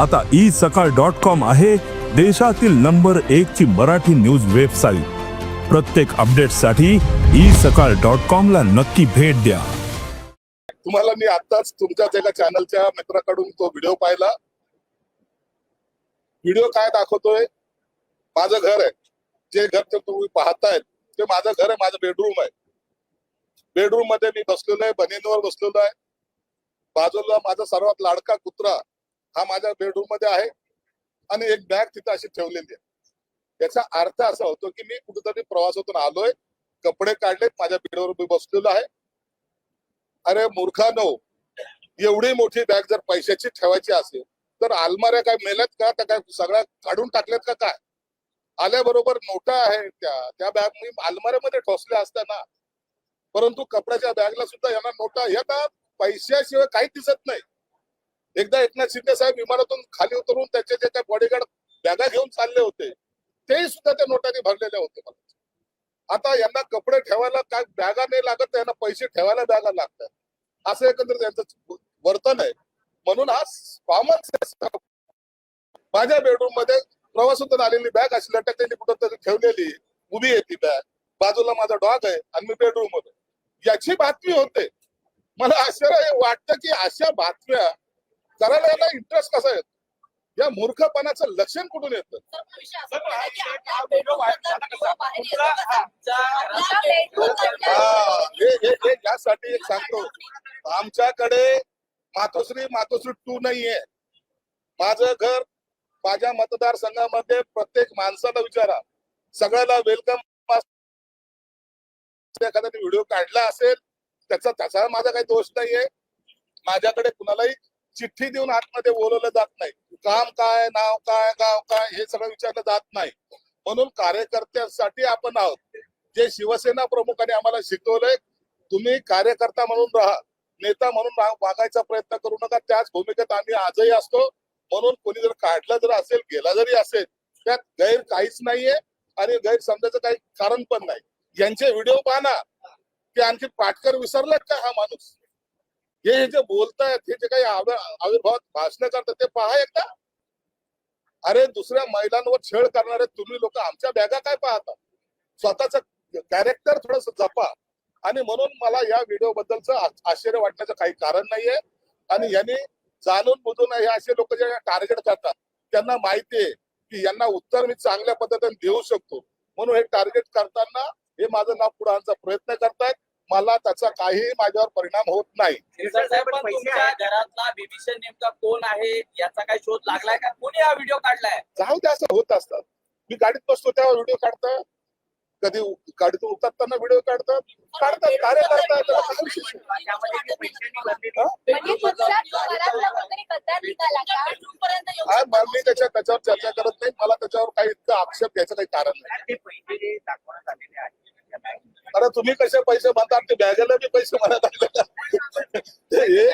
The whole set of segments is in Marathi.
आता ई सकाळ डॉट कॉम आहे देशातील नंबर एक ची मराठी न्यूज वेबसाईट. प्रत्येक अपडेटसाठी ई सकाळ डॉट कॉम ला नक्की भेट द्या. तुम्हाला मी आताच तुमच्याच एका चॅनलच्या मित्राकडून तो व्हिडिओ पाहिला. व्हिडिओ काय दाखवतोय? माझं घर आहे. जे घर ते तुम्ही पाहतायत ते माझं घर आहे माझं बेडरूम आहे. बेडरूममध्ये मी बसलेलो आहे बनेनवर बसलेलो आहे. बाजूला माझा सर्वात लाडका कुत्रा हा माझ्या बेडरूममध्ये आहे आणि एक बॅग तिथे अशी ठेवलेली आहे. याचा अर्थ असा होतो की मी कुठेतरी प्रवासातून आलोय कपडे काढलेत माझ्या बेडवर मी बसलेलो आहे. अरे मूर्खानो एवढी मोठी बॅग जर पैशाची ठेवायची असेल तर अलमाऱ्या काय मेल्यात का? त्या काय सगळ्या काढून टाकल्यात का काय? आल्याबरोबर नोटा आहे त्या त्या बॅग मी अलमाऱ्यामध्ये ठोसल्या असताना. परंतु कपड्याच्या बॅगला सुद्धा यांना नोटा येतात पैशाशिवाय काहीच दिसत नाही. एकदा एकनाथ शिंदे साहेब विमानातून खाली उतरून त्याचे जे काही बॉडीगार्ड बॅगा घेऊन चालले होते ते सुद्धा त्या नोटाने भरलेले होते मला. आता यांना कपडे ठेवायला काय बॅगा नाही लागत यांना पैसे ठेवायला बॅगा लागतात. असं एकंदरीत त्यांचं वर्तन आहे. म्हणून हा कॉमन सेन्स माझ्या बेडरूममध्ये प्रवासातून आलेली बॅग अशी लटकलेली कुठंतरी ठेवलेली उभी आहे ती बॅग बाजूला माझा डॉग आहे आणि मी बेडरूममध्ये. याची बातमी होते. मला आश्चर्य वाटतं की अशा बातम्या करायला याला इंटरेस्ट कसा येतो या मूर्खपणाचं लक्षण कुठून येतं? हे हे यासाठी एक सांगतो. आमच्याकडे मातोश्री मातोश्री टू नाहीये. माझं घर माझ्या मतदारसंघामध्ये प्रत्येक माणसाला विचारा. सगळ्याला वेलकम एखाद्याने व्हिडिओ काढला असेल त्याचा त्याचा माझा काही दोष नाहीये. माझ्याकडे कुणालाही चिठ्ठी देऊन आतमध्ये बोलवलं जात नाही. काम काय नाव काय गाव काय हे सगळं विचारलं जात नाही. म्हणून कार्यकर्त्यांसाठी आपण आहोत. जे शिवसेना प्रमुखांनी आम्हाला शिकवलंय तुम्ही कार्यकर्ता म्हणून राहा. नेता म्हणून वागायचा प्रयत्न करू नका. त्याच भूमिकेत आम्ही आजही असतो. म्हणून कोणी जर काढलं जर असेल गेला जरी असेल त्यात गैर काहीच नाहीये आणि गैर समजायचं काही कारण पण नाही. यांचे व्हिडिओ पाहना ते आणखी पाटकर विसरलात का हा माणूस? हे जे बोलतायत हे जे काही आविर्भावात भाषण करतात ते पहा एकदा. अरे दुसऱ्या महिलांवर छेड करणारे तुम्ही लोक आमच्या बॅगा काय पाहता? स्वतःच कॅरेक्टर थोडस जपा. आणि म्हणून मला या व्हिडिओ बद्दलच आश्चर्य वाटण्याचं काही कारण नाहीये. आणि यांनी जाणून बुजून हे असे लोक जे टार्गेट करतात त्यांना माहितीये की यांना उत्तर मी चांगल्या पद्धतीने देऊ शकतो. म्हणून हे टार्गेट करताना हे माझं नाव पुढे प्रयत्न करतायत. मला त्याचा काहीही माझ्यावर परिणाम होत नाही. घरातला नेमका कोण आहे? याचा काही शोध लागलाय का? कोणी हा व्हिडिओ काढलाय? जाऊ दे असं होत असतात मी गाडीत बसतो तेव्हा व्हिडिओ काढतात कधी गाडीतून उतरताना व्हिडिओ काढतात काढतात कार्य करतात हा? म्हणजे मी त्याच्या त्याच्यावर चर्चा करत नाही. मला त्याच्यावर काही इतका आक्षेप घ्यायचं काही कारण नाही. अरे तुम्ही कसे पैसे म्हणतात ते बॅगेला बी पैसे म्हणत हे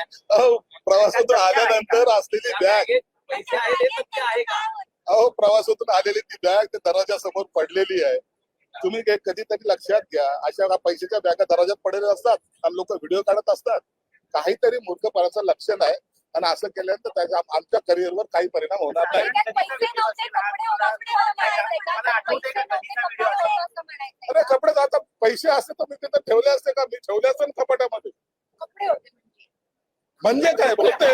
प्रवासातून आल्यानंतर असलेली बॅग. बँकेत पैसे आहेत हे सत्य आहे का? अहो प्रवासातून आलेली ती बॅग ते दरवाजा समोर पडलेली आहे. तुम्ही काही कधीतरी लक्षात घ्या. अशा पैशाच्या बॅगा दरवाज्यात पडलेल्या असतात आणि लोक व्हिडिओ काढत असतात. काहीतरी मूर्खपणाचं लक्षण आहे. आणि असं केल्यानंतर त्याच्या आमच्या करिअरवर काही परिणाम होणार नाही. अरे का? कपडे आता पैसे असते तर मी तिथे ठेवले असते का? मी ठेवले असते ना होते म्हणजे. म्हणजे काय? बोलते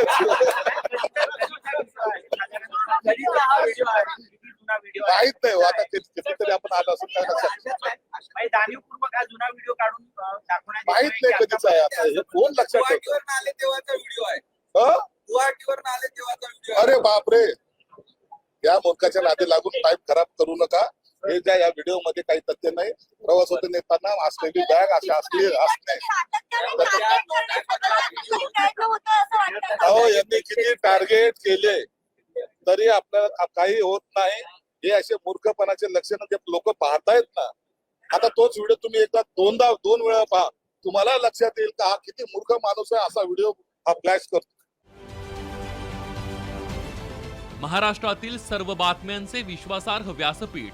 कधीचा हा व्हिडिओ आहे किती जुना व्हिडिओ आहे माहीत नाही हो, आता ते- कितीतरी आपण आलो असं काय लक्षात जाणीवपूर्वक हा जुना व्हिडिओ काढून माहीत नाही कधीच आहे आता. हे कोण लक्षात ठेवतो आले तेव्हाचा व्हिडिओ आहे. हं? आले तेव्हाचा व्हिडिओ अरे बापरे. या मूर्खाच्या नादी लागून टाईप खराब करू नका. हे ज्या या व्हिडिओमध्ये काही तथ्य नाही प्रवासातून नेताना असलेली बॅग अशी असली असणे होतं अहो यांनी किती टार्गेट केले? तरी आपल्याला काही होत नाही. हे असे मूर्खपणाचे लक्षण जे लोक पाहतायत ना आता तोच व्हिडिओ तुम्ही एकदा दोनदा दोन वेळा पहा. तुम्हाला लक्षात येईल का हा किती मूर्ख माणूस आहे असा व्हिडिओ हा फ्लॅश करतो. महाराष्ट्रातील सर्व बातम्यांचे विश्वासार्ह व्यासपीठ.